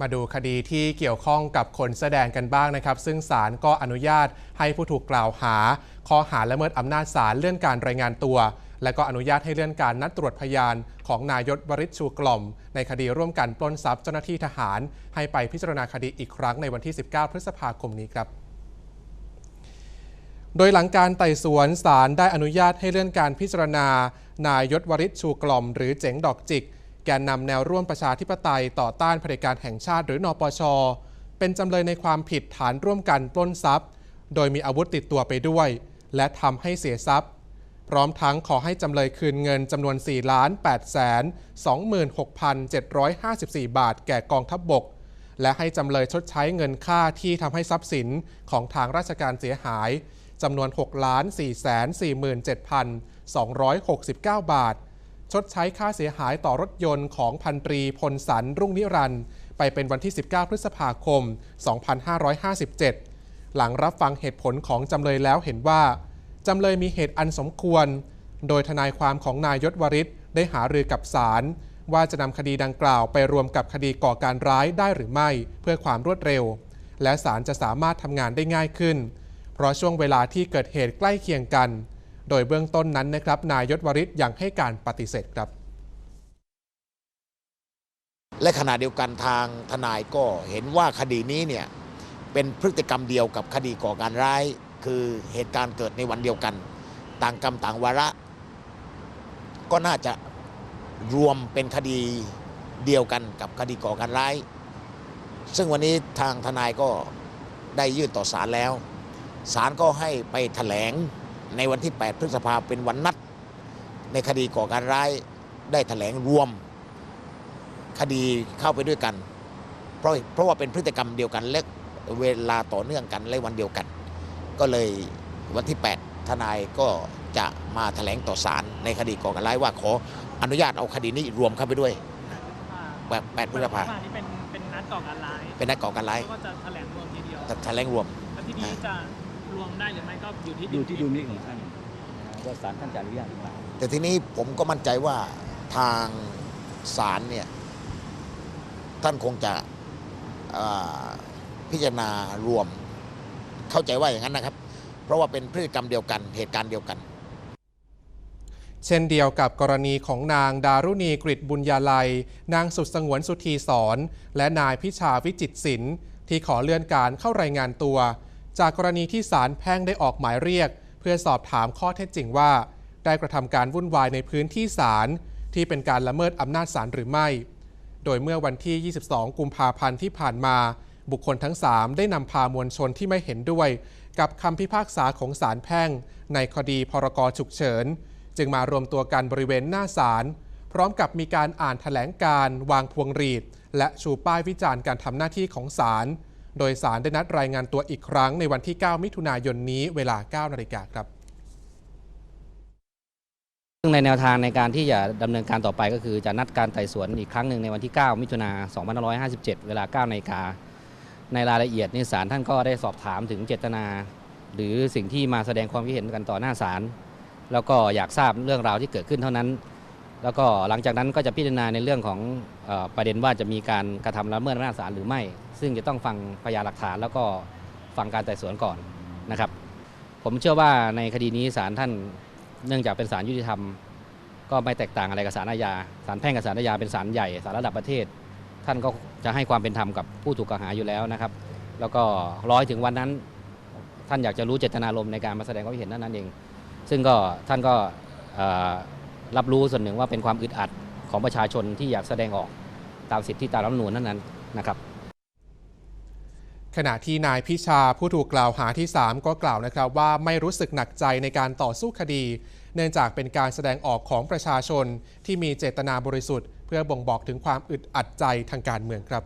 มาดูคดีที่เกี่ยวข้องกับคนแสดงกันบ้างนะครับ ซึ่งศาลก็อนุญาตให้ผู้ถูกกล่าวหา ข้อหาละเมิดอำนาจศาลเลื่อนการรายงานตัว และก็อนุญาตให้เลื่อนการนัดตรวจพยานของนายศวริศชูกล่อม ในคดีร่วมกันปล้นทรัพย์เจ้าหน้าที่ทหาร ให้ไปพิจารณาคดีอีกครั้งในวันที่ 19 พฤษภาคมนี้ครับโดยหลังการไต่สวนศาลได้อนุญาตให้เลื่อนการพิจารณา นายยศวริศชูกล่อม หรือเจ๋งดอกจิก แกนนำแนวร่วมประชาธิปไตยต่อต้านเผด็จการแห่งชาติหรือนอปช เป็นจำเลยในความผิดฐานร่วมกันปล้นทรัพย์ โดยมีอาวุธติดตัวไปด้วย และทำให้เสียทรัพย์ พร้อมทั้งขอให้จำเลยคืนเงินจำนวน 4 ล้าน8แสน26,754 บาทแก่กองทัพบบก และให้จำเลยชดใช้เงินค่าที่ทำให้ทรัพย์สินของทางราชการเสียหายจำนวน 6,447,269 บาท ชดใช้ค่าเสียหายต่อรถยนต์ของพันตรีพลสันรุ่งนิรันด์ไปเป็นวันที่ 19 พฤษภาคม 2557 หลังรับฟังเหตุผลของจำเลยแล้วเห็นว่า จำเลยมีเหตุอันสมควร โดยทนายความของนายยศวริศได้หารือกับศาลว่าจะนำคดีดังกล่าวไปรวมกับคดีก่อการร้ายได้หรือไม่ เพื่อความรวดเร็ว และศาลจะสามารถทำงานได้ง่ายขึ้น เพราะช่วงเวลาที่เกิดเหตุใกล้เคียงกัน โดยเบื้องต้นนั้นนะครับ นายยศวริศยังให้การปฏิเสธครับ และขณะเดียวกันทางทนายก็เห็นว่าคดีนี้เนี่ยเป็นพฤติกรรมเดียวกับคดีก่อการร้าย คือเหตุการณ์เกิดในวันเดียวกัน ต่างกรรมต่างวาระ ก็น่าจะรวมเป็นคดีเดียวกันกับคดีก่อการร้าย ซึ่งวันนี้ทางทนายก็ได้ยื่นต่อศาลแล้วศาลก็ให้ไปแถลง ในวันที่ 8 พฤษภาเป็นวันนัด ในคดีก่อการร้ายได้แถลงรวม คดีเข้าไปด้วยกัน เพราะเพราะว่าเป็นพฤติกรรมเดียวกันและเวลาต่อเนื่องกันและวันเดียวกัน ก็เลยวันที่ 8 ทนายก็จะมาแถลงต่อศาลในคดีก่อการร้ายว่าขออนุญาตเอาคดีนี้รวมเข้าไปด้วยแบบ8พฤษภานี่เป็นเป็นนัดก่อการร้าย เป็นนักก่อการร้ายแล้วก็จะแถลงรวมทีเดียวแถลงรวมแล้วทีนี้จะ รวมได้หรือไม่ก็อยู่ที่อยู่ที่ดุลพินิจของท่านนะว่าศาลท่านจะอนุญาตหรือเปล่าแต่ทีนี้ผมก็มั่นใจว่าทางศาลเนี่ยท่านคงจะเอ่อพิจารณารวมเข้าใจว่าอย่างนั้นนะครับ เพราะว่าเป็นพฤติกรรมเดียวกันเหตุการณ์เดียวกัน เช่นเดียวกับกรณีของนางดารุณีกริตบุญญาลัย นางสุดสงวนสุธีสอน และนายพิชาวิจิตรศิลป์ที่ขอเลื่อนการเข้ารายงานตัว จากกรณีที่ศาลแพ่งได้ออกหมายเรียก เพื่อสอบถามข้อเท็จจริงว่า ได้กระทำการวุ่นวายในพื้นที่ศาลที่เป็นการละเมิดอำนาจศาลหรือไม่ โดยเมื่อวันที่ 22 กุมภาพันธ์ที่ผ่านมา บุคคลทั้ง 3 ได้นำพามวลชนที่ไม่เห็นด้วย กับคำพิพากษาของศาลแพ่ง ในคดีพรกฉุกเฉิน จึงมารวมตัวกันบริเวณหน้าศาลพร้อมกับมีการอ่านแถลงการ วางพวงหรีด และชูป้ายวิจารณ์การทำหน้าที่ของศาล โดยศาลได้นัดรายงานตัวอีกครั้งในวันที่ 9 มิถุนายนนี้เวลา 9 นาฬิกาครับซึ่งในแนวทางในการที่จะดำเนินการต่อไปก็คือจะนัดการไต่สวนอีกครั้งหนึ่งในวันที่ 9 มิถุนา2557 เวลา 9 นาฬิกา ในรายละเอียดนี่ศาลท่านก็ได้สอบถามถึงเจตนา หรือสิ่งที่มาแสดงความคิดเห็นกันต่อหน้าศาลแล้วก็อยากทราบเรื่องราวที่เกิดขึ้นเท่านั้น แล้วก็หลังจากนั้นก็จะพิจารณาในเรื่องของอประเด็นว่าจะมีการกระทำละเมิดอำนาจศาลหรือไม่ ซึ่งจะต้องฟังพยานหลักฐาน แล้วก็ฟังการไต่สวนก่อนนะครับ ผมเชื่อว่าในคดีนี้ศาลท่านเนื่องจากเป็นศาลยุติธรรม ก็ไม่แตกต่างอะไรกับศาลอาญาศาลแพ่งกับศาลอาญาเป็นศาลใหญ่ศาลระดับประเทศ ท่านก็จะให้ความเป็นธรรมกับผู้ถูกกล่าวหาอยู่แล้วนะครับ แล้วก็ร้อยถึงวันนั้น ท่านอยากจะรู้เจตนารมณ์ในการมาแสดงความเห็นนั้นนั้นเอง ซึ่งก็ท่านก็ รับรู้ส่วนหนึ่งว่าเป็นความอึดอัดของประชาชนที่อยากแสดงออกตามสิทธิตามรัฐธรรมนูญนั้นๆนะครับขณะที่นายพิชาผู้ถูกกล่าวหาที่ 3 ก็กล่าวนะครับว่าไม่รู้สึกหนักใจในการต่อสู้คดี เนื่องจากเป็นการแสดงออกของประชาชนที่มีเจตนาบริสุทธิ์ เพื่อบ่งบอกถึงความอึดอัดใจทางการเมืองครับ